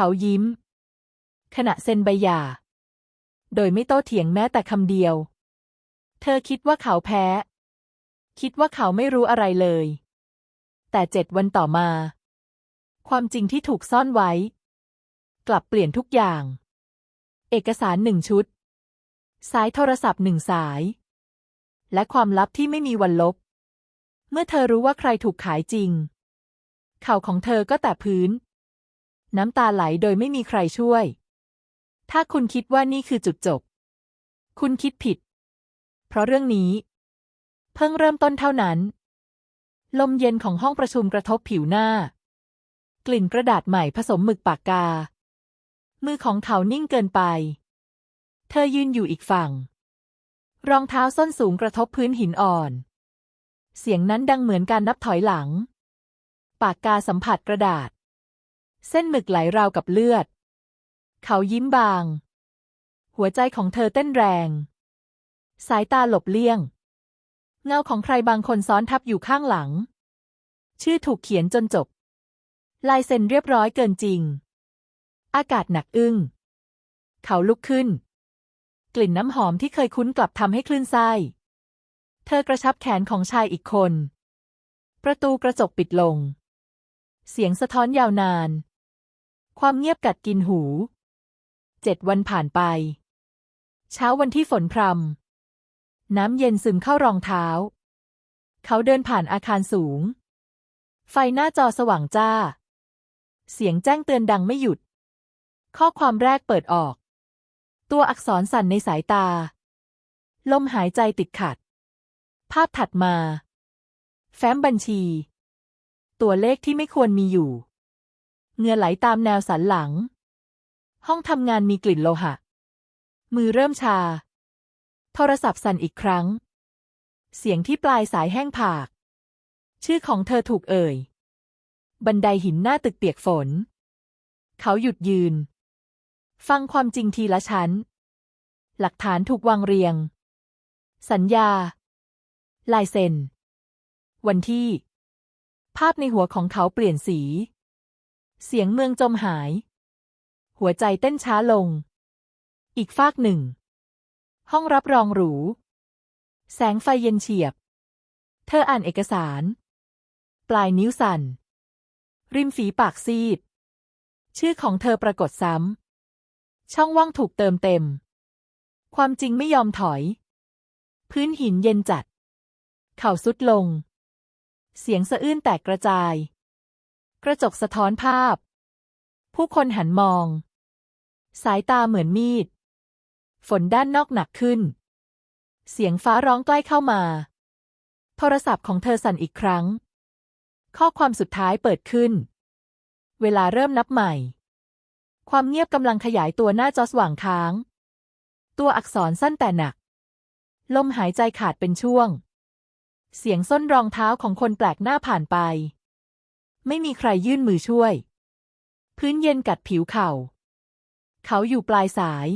เขายิ้ม ขณะเซ็นใบหย่า โดยไม่โต้เถียงแม้แต่คำเดียว เธอคิดว่าเขาแพ้ คิดว่าเขาไม่รู้อะไรเลย แต่เจ็ดวันต่อมา ความจริงที่ถูกซ่อนไว้ กลับเปลี่ยนทุกอย่าง เอกสารหนึ่งชุด สายโทรศัพท์หนึ่งสาย และความลับที่ไม่มีวันลบ เมื่อเธอรู้ว่าใครถูกขายจริง เข่าของเธอก็แตะพื้น น้ำตาไหลโดยไม่มีใครช่วย ถ้าคุณคิดว่านี่คือจุดจบ คุณคิดผิด เพราะเรื่องนี้ เพิ่งเริ่มต้นเท่านั้น ลมเย็นของห้องประชุมกระทบผิวหน้า กลิ่นกระดาษใหม่ผสมหมึกปากกา มือของเขานิ่งเกินไป เธอยืนอยู่อีกฝั่ง รองเท้าส้นสูงกระทบพื้นหินอ่อน เสียงนั้นดังเหมือนการนับถอยหลัง ปากกาสัมผัสกระดาษ เส้นหมึกไหลราวกับเลือด เขายิ้มบาง หัวใจของเธอเต้นแรง สายตาหลบเลี่ยง เงาของใครบางคนซ้อนทับอยู่ข้างหลัง ชื่อถูกเขียนจนจบ ลายเซ็นเรียบร้อยเกินจริง อากาศหนักอึ้ง เขาลุกขึ้น กลิ่นน้ำหอมที่เคยคุ้นกลับทำให้คลื่นไส้เธอกระชับแขนของชายอีกคน ประตูกระจกปิดลง เสียงสะท้อนยาวนาน ความเงียบกัดกินหู เจ็ดวันผ่านไป เช้าวันที่ฝนพรำน้ำเย็นซึมเข้ารองเท้า เขาเดินผ่านอาคารสูง ไฟหน้าจอสว่างจ้า เสียงแจ้งเตือนดังไม่หยุด ข้อความแรกเปิดออก ตัวอักษรสั่นในสายตา ลมหายใจติดขัด ภาพถัดมา แฟ้มบัญชี ตัวเลขที่ไม่ควรมีอยู่ เงื่อไหลตามแนวสันหลัง ห้องทำงานมีกลิ่นโลหะ มือเริ่มชา โทรศัพท์สั่นอีกครั้ง เสียงที่ปลายสายแห้งผาก ชื่อของเธอถูกเอ่ย บันไดหินหน้าตึกเปียกฝน เขาหยุดยืน ฟังความจริงทีละชั้น หลักฐานถูกวางเรียง สัญญา ลายเซ็น วันที่ ภาพในหัวของเขาเปลี่ยนสี เสียงเมืองจมหาย หัวใจเต้นช้าลง อีกฟากหนึ่ง ห้องรับรองหรู แสงไฟเย็นเฉียบ เธออ่านเอกสาร ปลายนิ้วสั่น ริมฝีปากซีด ชื่อของเธอปรากฏซ้ำ ช่องว่างถูกเติมเต็ม ความจริงไม่ยอมถอย พื้นหินเย็นจัด เข่าสุดลง เสียงสะอื้นแตกกระจาย กระจกสะท้อนภาพ ผู้คนหันมอง สายตาเหมือนมีด ฝนด้านนอกหนักขึ้น เสียงฟ้าร้องใกล้เข้ามา โทรศัพท์ของเธอสั่นอีกครั้ง ข้อความสุดท้ายเปิดขึ้น เวลาเริ่มนับใหม่ ความเงียบกำลังขยายตัวหน้าจอสว่างค้าง ตัวอักษรสั้นแต่หนัก ลมหายใจขาดเป็นช่วง เสียงส้นรองเท้าของคนแปลกหน้าผ่านไป ไม่มีใครยื่นมือช่วย พื้นเย็นกัดผิวเข่า เขาอยู่ปลายสาย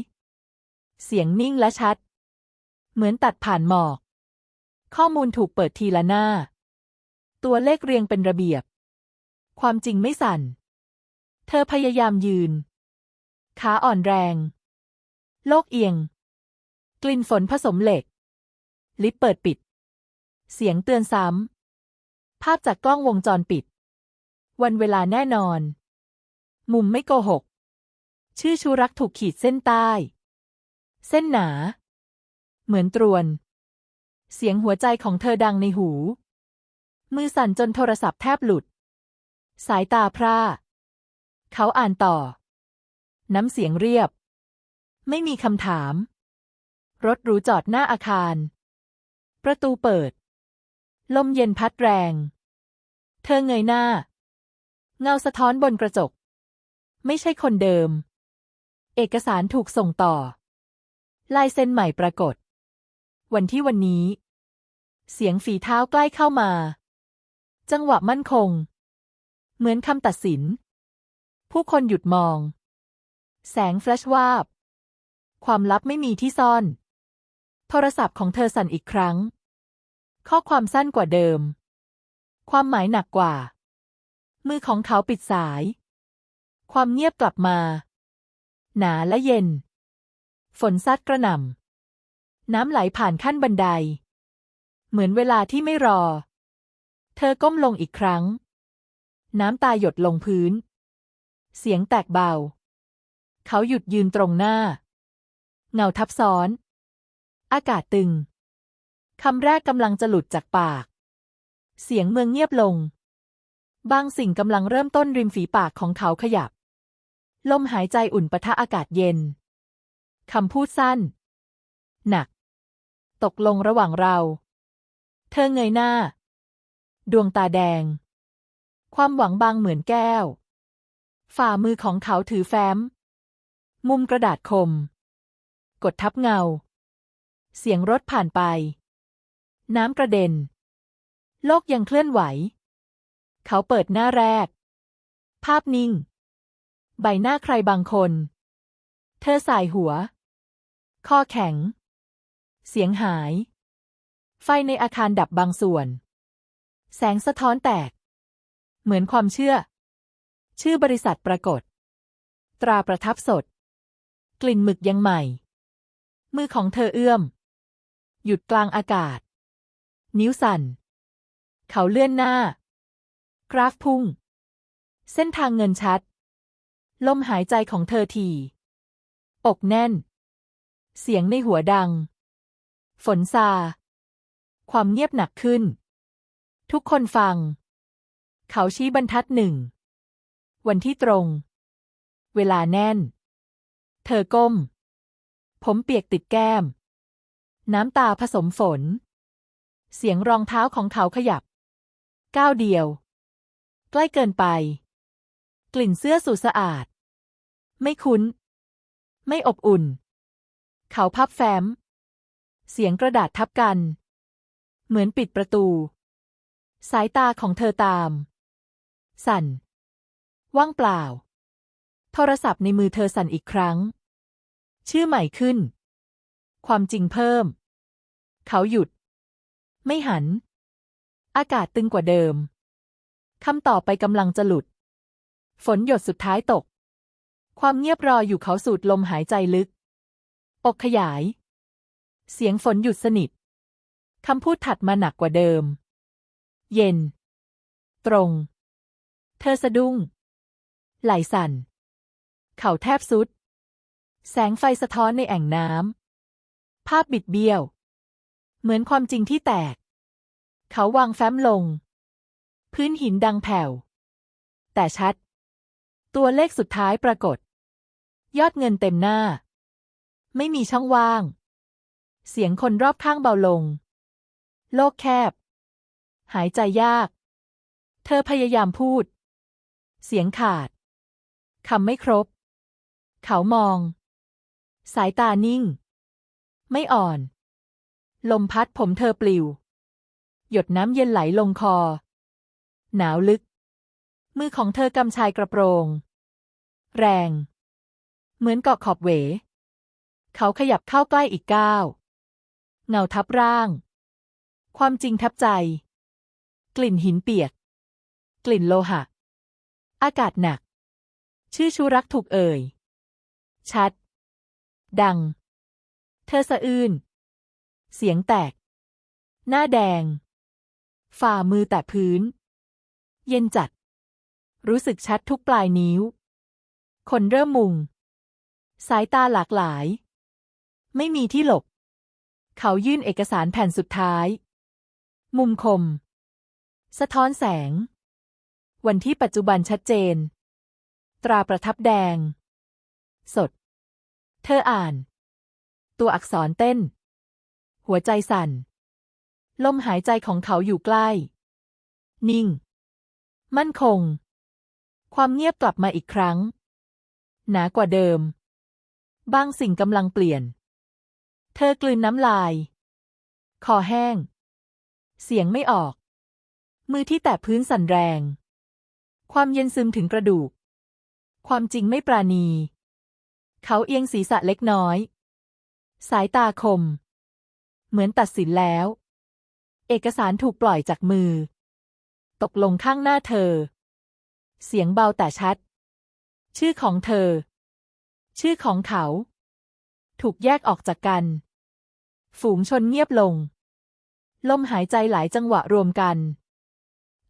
เสียงนิ่งและชัด เหมือนตัดผ่านหมอก ข้อมูลถูกเปิดทีละหน้า ตัวเลขเรียงเป็นระเบียบ ความจริงไม่สั่น เธอพยายามยืน ขาอ่อนแรง โลกเอียง กลิ่นฝนผสมเหล็ก ลิฟต์เปิดปิด เสียงเตือนซ้ำภาพจากกล้องวงจรปิด วันเวลาแน่นอน มุมไม่โกหก ชื่อชูรักถูกขีดเส้นใต้ เส้นหนา เหมือนตรวน เสียงหัวใจของเธอดังในหู มือสั่นจนโทรศัพท์แทบหลุด สายตาพร่า เขาอ่านต่อ น้ำเสียงเรียบ ไม่มีคำถาม รถหรูจอดหน้าอาคาร ประตูเปิด ลมเย็นพัดแรง เธอเงยหน้า เงาสะท้อนบนกระจก ไม่ใช่คนเดิม เอกสารถูกส่งต่อ ลายเซ็นใหม่ปรากฏ วันที่วันนี้ เสียงฝีเท้าใกล้เข้ามา จังหวะมั่นคง เหมือนคำตัดสิน ผู้คนหยุดมอง แสงแฟลชวาบ ความลับไม่มีที่ซ่อน โทรศัพท์ของเธอสั่นอีกครั้ง ข้อความสั้นกว่าเดิม ความหมายหนักกว่า มือของเขาปิดสาย ความเงียบกลับมา หนาและเย็น ฝนซัดกระหน่ำ น้ำไหลผ่านขั้นบันได เหมือนเวลาที่ไม่รอ เธอก้มลงอีกครั้ง น้ำตาหยดลงพื้น เสียงแตกเบา เขาหยุดยืนตรงหน้า เงาทับซ้อน อากาศตึงคำแรกกำลังจะหลุดจากปาก เสียงเมืองเงียบลง บางสิ่งกำลังเริ่มต้นริมฝีปากของเขาขยับ ลมหายใจอุ่นปะทะอากาศเย็น คำพูดสั้น หนัก ตกลงระหว่างเรา เธอเงยหน้า ดวงตาแดง ความหวังบางเหมือนแก้ว ฝ่ามือของเขาถือแฟ้ม มุมกระดาษคม กดทับเงา เสียงรถผ่านไป น้ำกระเด็น โลกยังเคลื่อนไหว เขาเปิดหน้าแรก ภาพนิ่ง ใบหน้าใครบางคน เธอสายหัวคอแข็ง เสียงหาย ไฟในอาคารดับบางส่วน แสงสะท้อนแตก เหมือนความเชื่อ ชื่อบริษัทปรากฏ ตราประทับสด กลิ่นหมึกยังใหม่ มือของเธอเอื้อม หยุดกลางอากาศ นิ้วสั่น เขาเลื่อนหน้า กราฟพุ่ง เส้นทางเงินชัด ลมหายใจของเธอที อกแน่น เสียงในหัวดัง ฝนซา ความเงียบหนักขึ้น ทุกคนฟัง เขาชี้บรรทัดหนึ่ง วันที่ตรง เวลาแน่น เธอก้ม ผมเปียกติดแก้ม น้ำตาผสมฝน เสียงรองเท้าของเขาขยับก้าวเดียว ใกล้เกินไป กลิ่นเสื้อสูสะอาด ไม่คุ้น ไม่อบอุ่น เขาพับแฟ้ม เสียงกระดาษทับกัน เหมือนปิดประตู สายตาของเธอตาม สั่น ว่างเปล่า โทรศัพท์ในมือเธอสั่นอีกครั้ง ชื่อใหม่ขึ้น ความจริงเพิ่ม เขาหยุด ไม่หัน อากาศตึงกว่าเดิม คำต่อไปกำลังจะหลุด ฝนหยดสุดท้ายตก ความเงียบรออยู่เขาสูดลมหายใจลึก อกขยาย เสียงฝนหยุดสนิท คำพูดถัดมาหนักกว่าเดิม เย็น ตรง เธอสะดุ้ง ไหลสั่น เข่าแทบสุด แสงไฟสะท้อนในแอ่งน้ำ ภาพบิดเบี้ยว เหมือนความจริงที่แตก เขาวางแฟ้มลง พื้นหินดังแผ่ว แต่ชัด ตัวเลขสุดท้ายปรากฏ ยอดเงินเต็มหน้า ไม่มีช่องว่าง เสียงคนรอบข้างเบาลง โลกแคบ หายใจยาก เธอพยายามพูด เสียงขาดคำไม่ครบ เขามอง สายตานิ่ง ไม่อ่อน ลมพัดผมเธอปลิว หยดน้ำเย็นไหลลงคอ หนาวลึก มือของเธอกำชายกระโปรง แรง เหมือนเกาะขอบเหวเขาขยับเข้าใกล้อีกก้าว เงาทับร่าง ความจริงทับใจ กลิ่นหินเปียก กลิ่นโลหะ อากาศหนัก ชื่อชูรักถูกเอ่ย ชัด ดัง เธอสะอื้น เสียงแตก หน้าแดง ฝ่ามือแตะพื้น เย็นจัด รู้สึกชัดทุกปลายนิ้ว คนเริ่มมุง สายตาหลากหลาย ไม่มีที่หลบ เขายื่นเอกสารแผ่นสุดท้าย มุมคม สะท้อนแสง วันที่ปัจจุบันชัดเจน ตราประทับแดง สด เธออ่าน ตัวอักษรเต้น หัวใจสั่น ลมหายใจของเขาอยู่ใกล้ นิ่ง มั่นคง ความเงียบกลับมาอีกครั้ง หนากว่าเดิม บางสิ่งกำลังเปลี่ยน เธอกลืนน้ำลาย คอแห้ง เสียงไม่ออก มือที่แตะพื้นสั่นแรง ความเย็นซึมถึงกระดูก ความจริงไม่ปราณี เขาเอียงศีรษะเล็กน้อย สายตาคม เหมือนตัดสินแล้ว เอกสารถูกปล่อยจากมือ ตกลงข้างหน้าเธอ เสียงเบาแต่ชัด ชื่อของเธอ ชื่อของเขา ถูกแยกออกจากกัน ฝูงชนเงียบลง ลมหายใจหลายจังหวะรวมกัน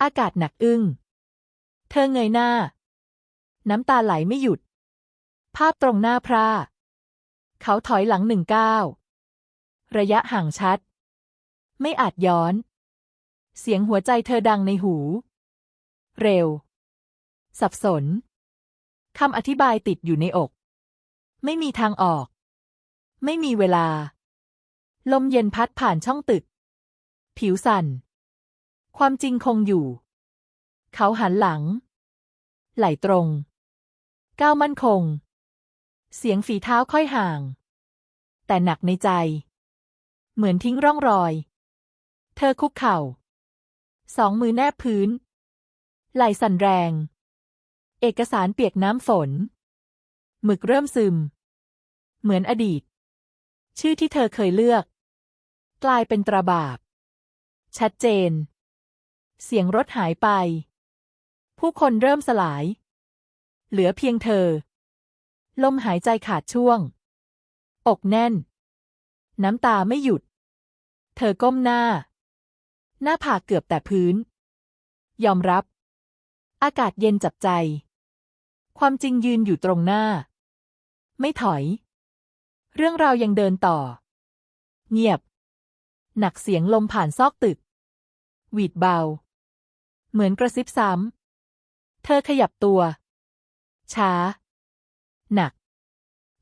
อากาศหนักอึ้ง เธอเงยหน้า น้ำตาไหลไม่หยุด ภาพตรงหน้าพระเขาถอยหลังหนึ่งก้าวระยะห่างชัด ไม่อาจย้อน เสียงหัวใจเธอดังในหู เร็ว สับสนคำอธิบายติดอยู่ในอก ไม่มีทางออก ไม่มีเวลา ลมเย็นพัดผ่านช่องตึก ผิวสั่น ความจริงคงอยู่ เขาหันหลัง ไหลตรง ก้าวมั่นคง เสียงฝีเท้าค่อยห่าง แต่หนักในใจ เหมือนทิ้งร่องรอย เธอคุกเข่า สองมือแนบพื้น ไหลสั่นแรง เอกสารเปียกน้ำฝน หมึกเริ่มซึม เหมือนอดีต ชื่อที่เธอเคยเลือก กลายเป็นตราบาปชัดเจน เสียงรถหายไป ผู้คนเริ่มสลาย เหลือเพียงเธอ ลมหายใจขาดช่วง อกแน่น น้ำตาไม่หยุด เธอก้มหน้า หน้าผากเกือบแต่พื้น ยอมรับ อากาศเย็นจับใจ ความจริงยืนอยู่ตรงหน้า ไม่ถอย เรื่องราวยังเดินต่อ เงียบ หนักเสียงลมผ่านซอกตึก หวีดเบา เหมือนกระซิบซ้ำ เธอขยับตัว ช้า หนัก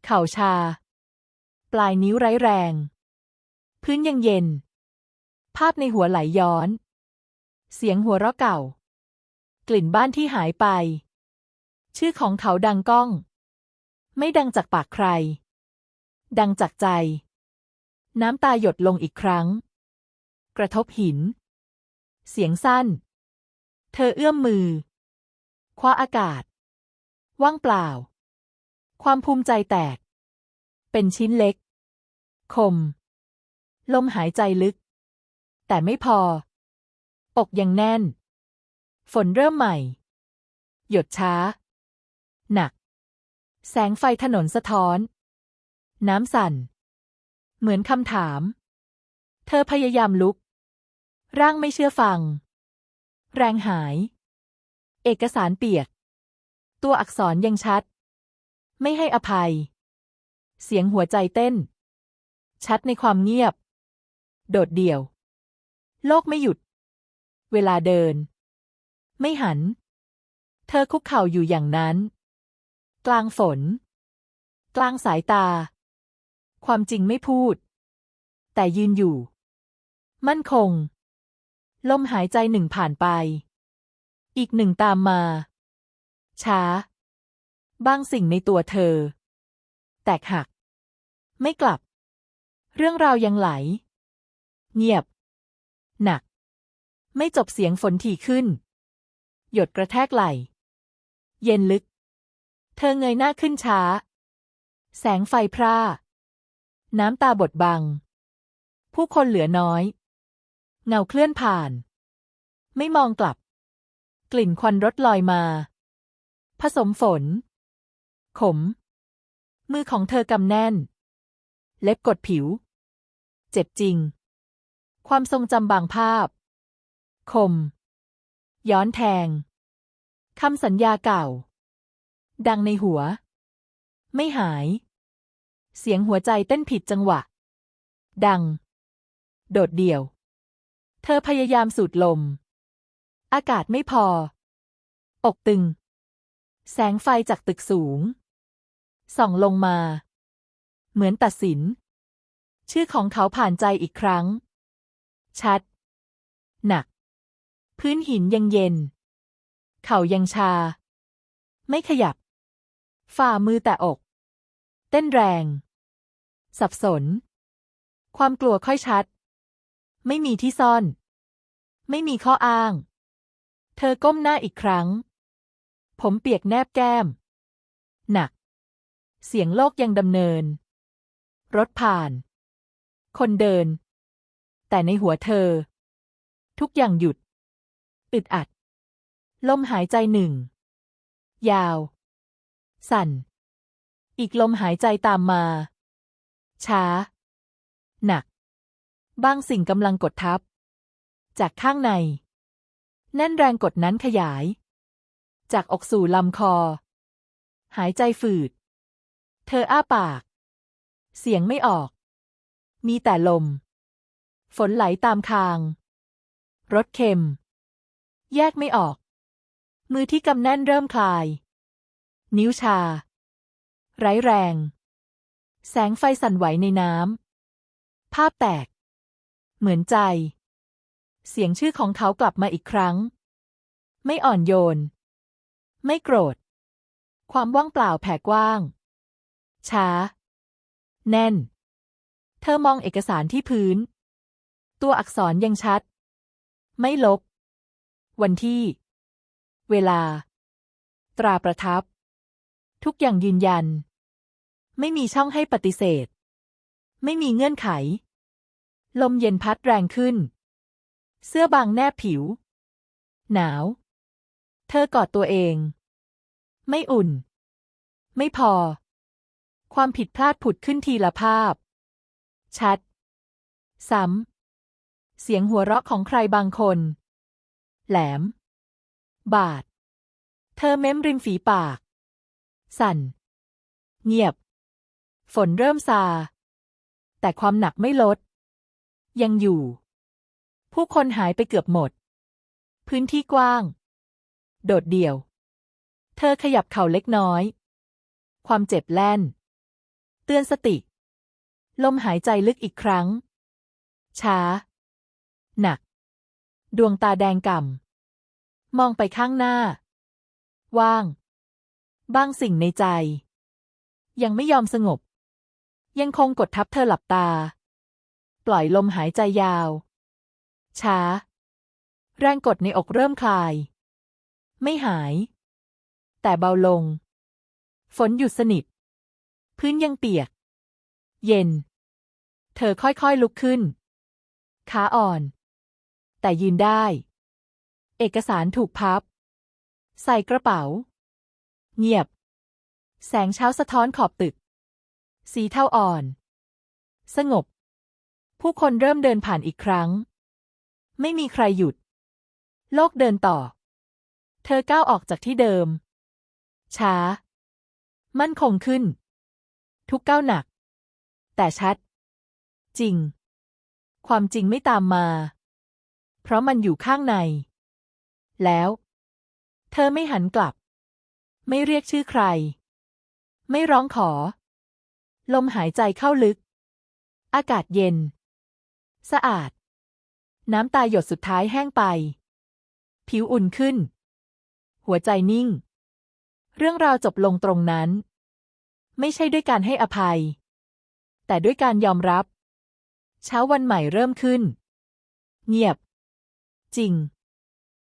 เข่าชา ปลายนิ้วไร้แรง พื้นยังเย็น ภาพในหัวไหลย้อน เสียงหัวเราะเก่า กลิ่นบ้านที่หายไป ชื่อของเขาดังก้อง ไม่ดังจากปากใคร ดังจากใจ น้ำตาหยดลงอีกครั้ง กระทบหิน เสียงสั้น เธอเอื้อมมือ คว้าอากาศ ว่างเปล่า ความภูมิใจแตก เป็นชิ้นเล็ก คม ลมหายใจลึก แต่ไม่พอ อกยังแน่น ฝนเริ่มใหม่ หยดช้า หนัก แสงไฟถนนสะท้อน น้ำสั่น เหมือนคำถาม เธอพยายามลุก ร่างไม่เชื่อฟัง แรงหาย เอกสารเปียก ตัวอักษรยังชัด ไม่ให้อภัย เสียงหัวใจเต้น ชัดในความเงียบ โดดเดี่ยว โลกไม่หยุด เวลาเดิน ไม่หัน เธอคุกเข่าอยู่อย่างนั้น กลางฝน กลางสายตา ความจริงไม่พูด แต่ยืนอยู่ มั่นคง ลมหายใจหนึ่งผ่านไป อีกหนึ่งตามมา ช้า บางสิ่งในตัวเธอ แตกหัก ไม่กลับ เรื่องราวยังไหล เงียบ หนัก ไม่จบเสียงฝนถี่ขึ้น หยดกระแทกไหล เย็นลึก เธอเงยหน้าขึ้นช้า แสงไฟพร่า น้ำตาบดบัง ผู้คนเหลือน้อย เงาเคลื่อนผ่าน ไม่มองกลับ กลิ่นควันรถลอยมา ผสมฝน ขม มือของเธอกำแน่น เล็บกดผิว เจ็บจริง ความทรงจำบางภาพ คม ย้อนแทงคำสัญญาเก่า ดังในหัว ไม่หาย เสียงหัวใจเต้นผิดจังหวะ ดัง โดดเดี่ยว เธอพยายามสูดลม อากาศไม่พอ อกตึง แสงไฟจากตึกสูง ส่องลงมา เหมือนตัดสิน ชื่อของเขาผ่านใจอีกครั้ง ชัด หนัก พื้นหินยังเย็น เข่ายังชา ไม่ขยับ ฝ่ามือแต่อก เต้นแรง สับสน ความกลัวค่อยชัด ไม่มีที่ซ่อน ไม่มีข้ออ้าง เธอก้มหน้าอีกครั้ง ผมเปียกแนบแก้ม หนัก เสียงโลกยังดำเนิน รถผ่าน คนเดิน แต่ในหัวเธอ ทุกอย่างหยุด อึดอัด ลมหายใจหนึ่ง ยาว สั่น อีกลมหายใจตามมา ช้า หนัก บางสิ่งกำลังกดทับ จากข้างใน แน่นแรงกดนั้นขยาย จากอกสู่ลำคอ หายใจฝืด เธออ้าปาก เสียงไม่ออก มีแต่ลม ฝนไหลตามคาง รสเค็ม แยกไม่ออก มือที่กำแน่นเริ่มคลาย นิ้วชา ไร้แรง แสงไฟสั่นไหวในน้ำ ภาพแตก เหมือนใจ เสียงชื่อของเขากลับมาอีกครั้ง ไม่อ่อนโยน ไม่โกรธ ความว่างเปล่าแผ่กว้าง ช้า แน่น เธอมองเอกสารที่พื้น ตัวอักษรยังชัด ไม่ลบ วันที่ เวลา ตราประทับ ทุกอย่างยืนยัน ไม่มีช่องให้ปฏิเสธ ไม่มีเงื่อนไข ลมเย็นพัดแรงขึ้น เสื้อบางแนบผิว หนาว เธอกอดตัวเอง ไม่อุ่น ไม่พอ ความผิดพลาดผุดขึ้นทีละภาพ ชัด ซ้ำ เสียงหัวเราะของใครบางคน แหลม บาด เธอเม้มริมฝีปาก สั่น เงียบ ฝนเริ่มซา แต่ความหนักไม่ลด ยังอยู่ ผู้คนหายไปเกือบหมด พื้นที่กว้าง โดดเดี่ยว เธอขยับเข่าเล็กน้อย ความเจ็บแล่น เตือนสติ ลมหายใจลึกอีกครั้ง ช้า หนัก ดวงตาแดงก่ำ มองไปข้างหน้า ว่างบางสิ่งในใจ ยังไม่ยอมสงบ ยังคงกดทับเธอหลับตา ปล่อยลมหายใจยาว ช้า แรงกดในอกเริ่มคลาย ไม่หาย แต่เบาลง ฝนหยุดสนิท พื้นยังเปียก เย็น เธอค่อยๆลุกขึ้นขาอ่อน แต่ยืนได้ เอกสารถูกพับ ใส่กระเป๋า เงียบ แสงเช้าสะท้อนขอบตึก สีเทาอ่อน สงบ ผู้คนเริ่มเดินผ่านอีกครั้ง ไม่มีใครหยุด โลกเดินต่อ เธอก้าวออกจากที่เดิม ช้า มั่นคงขึ้น ทุกก้าวหนัก แต่ชัด จริง ความจริงไม่ตามมา เพราะมันอยู่ข้างใน แล้ว เธอไม่หันกลับ ไม่เรียกชื่อใคร ไม่ร้องขอ ลมหายใจเข้าลึก อากาศเย็น สะอาด น้ำตาหยดสุดท้ายแห้งไป ผิวอุ่นขึ้น หัวใจนิ่ง เรื่องราวจบลงตรงนั้น ไม่ใช่ด้วยการให้อภัย แต่ด้วยการยอมรับ เช้าวันใหม่เริ่มขึ้น เงียบ จริง